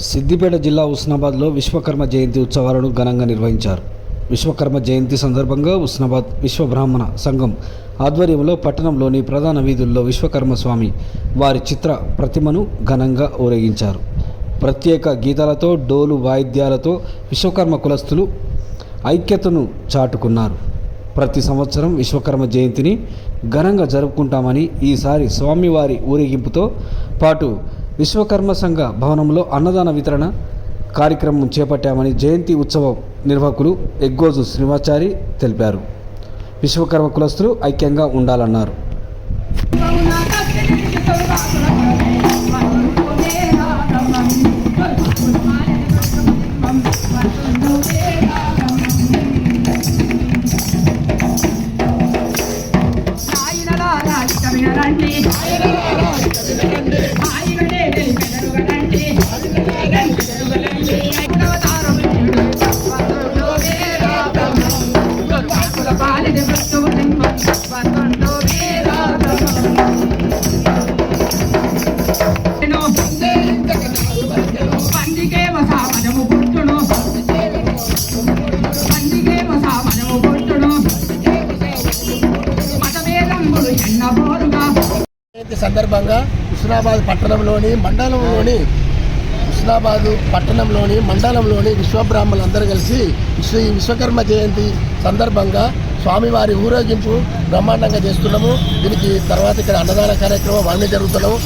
సిద్దిపేట జిల్లా ఉస్నాబాద్లో విశ్వకర్మ జయంతి ఉత్సవాలను ఘనంగా నిర్వహించారు. విశ్వకర్మ జయంతి సందర్భంగా ఉస్నాబాద్ విశ్వబ్రాహ్మణ సంఘం ఆధ్వర్యంలో పట్టణంలోని ప్రధాన వీధుల్లో విశ్వకర్మ స్వామి వారి చిత్ర ప్రతిమను ఘనంగా ఊరేగించారు. ప్రత్యేక గీతాలతో డోలు వాయిద్యాలతో విశ్వకర్మ కులస్తులు ఐక్యతను చాటుకున్నారు. ప్రతి సంవత్సరం విశ్వకర్మ జయంతిని ఘనంగా జరుపుకుంటామని ఈసారి స్వామివారి ఊరేగింపుతో పాటు విశ్వకర్మ సంఘ భవనంలో అన్నదాన వితరణ కార్యక్రమం చేపట్టామని జయంతి ఉత్సవం నిర్వాహకులు ఎగ్గోజు శ్రీమాచారి తెలిపారు. విశ్వకర్మ కులస్తులు ఐక్యంగా ఉండాలన్నారు. సందర్భంగా హుస్నాబాద్ పట్టణంలోని మండలంలోని హుస్నాబాద్ పట్టణంలోని మండలంలోని విశ్వబ్రాహ్మణులందరూ కలిసి శ్రీ విశ్వకర్మ జయంతి సందర్భంగా స్వామివారి ఊరేగింపు బ్రహ్మాండంగా చేస్తున్నాము. దీనికి తర్వాత ఇక్కడ అన్నదాన కార్యక్రమం అన్నీ జరుగుతున్నాము.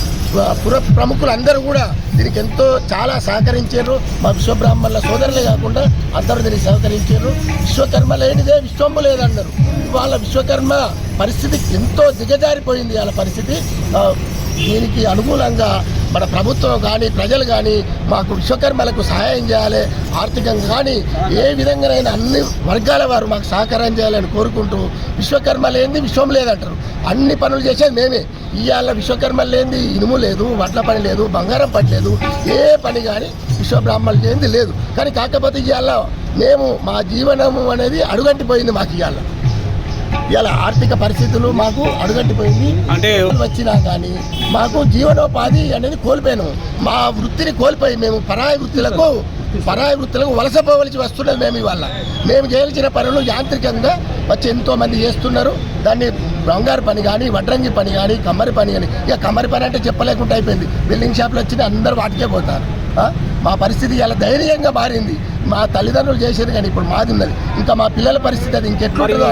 పుర ప్రముఖులు అందరూ కూడా దీనికి ఎంతో చాలా సహకరించారు. మా విశ్వబ్రాహ్మణుల సోదరులే కాకుండా అందరూ దీనికి సహకరించారు. విశ్వకర్మ లేనిదే విశ్వంబు లేదన్నారు. వాళ్ళ విశ్వకర్మ పరిస్థితి ఎంతో దిగజారిపోయింది వాళ్ళ పరిస్థితి. దీనికి అనుకూలంగా మన ప్రభుత్వం కానీ ప్రజలు కానీ మాకు విశ్వకర్మలకు సహాయం చేయాలి. ఆర్థికంగా కానీ ఏ విధంగానైనా అన్ని వర్గాల వారు మాకు సహకారం చేయాలని కోరుకుంటూ విశ్వకర్మ లేని లేనిది విశ్వం లేదంటారు. అన్ని పనులు చేసేది మేమే. ఇవాళ విశ్వకర్మ లేనిది ఇనుము లేదు వడ్ల పని లేదు బంగారం పని లేదు. ఏ పని కానీ విశ్వబ్రాహ్మణులు లేనిది లేదు. కానీ కాకపోతే ఇవాళ మేము మా జీవనము అనేది అడుగంటిపోయింది మాకు ఇవాళ ఇలా ఆర్థిక పరిస్థితులు మాకు అడుగంటిపోయింది అంటే వచ్చినా కానీ మాకు జీవనోపాధి అనేది కోల్పోయాను. మా వృత్తిని కోల్పోయి మేము పరాయి వృత్తులకు పరాయి వృత్తులకు వలసపోవలసి వస్తున్నది మేము ఇవాళ. మేము చేయాల్సిన పనులు యాంత్రికంగా వచ్చి ఎంతో మంది చేస్తున్నారు. దాన్ని బంగారు పని కానీ వడ్రంగి పని కానీ కమ్మరి పని కానీ ఇక కమ్మరి పని అంటే చెప్పలేకుండా అయిపోయింది. బిల్డింగ్ షాప్లో వచ్చి అందరూ వాటికే పోతారు? మా పరిస్థితి ఇలా ధైర్యంగా మారింది. మా తల్లిదండ్రులు చేసేది కానీ ఇప్పుడు మాది ఉన్నది. ఇంకా మా పిల్లల పరిస్థితి అది ఇంకెట్లుంటుందో.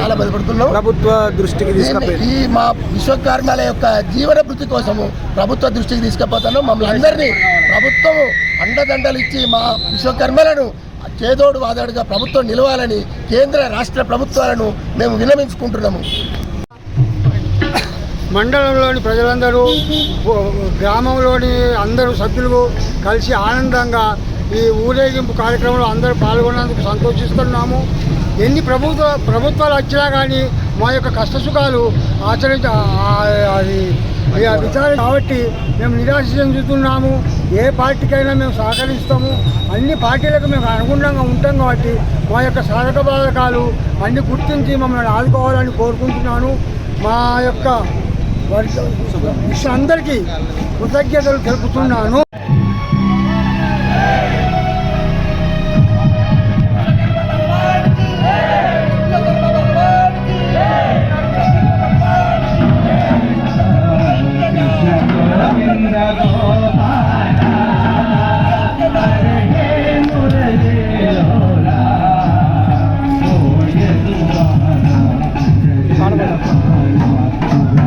చాలా ప్రభుత్వ దృష్టికి ఈ మా విశ్వకర్మల యొక్క జీవన వృత్తి కోసము ప్రభుత్వ దృష్టికి తీసుకుపోతాను మమ్మల్ని అందరినీ ప్రభుత్వం అండదండలు ఇచ్చి మా విశ్వకర్మలను చేదోడు వాదాడుగా ప్రభుత్వం నిలవాలని కేంద్ర రాష్ట్ర ప్రభుత్వాలను మేము విన్నవించుకుంటున్నాము మండలంలోని ప్రజలందరూ గ్రామంలోని అందరూ సభ్యులు కలిసి ఆనందంగా ఈ ఊరేగింపు కార్యక్రమంలో అందరూ పాల్గొన్నందుకు సంతోషిస్తున్నాము. ఎన్ని ప్రభుత్వ ప్రభుత్వాలు వచ్చినా కానీ మా యొక్క కష్టసుఖాలు ఆచరించ అది విచారణ కాబట్టి మేము నిరాశ చెందుతున్నాము. ఏ పార్టీకైనా మేము సహకరిస్తాము. అన్ని పార్టీలకు మేము అనుగుణంగా ఉంటాం కాబట్టి మా యొక్క సాధక బాధకాలు అన్ని గుర్తించి మమ్మల్ని ఆదుకోవాలని కోరుకుంటున్నాను. మా యొక్క అందరికీ కృతజ్ఞతలు తెలుపుతున్నాను. Yeah.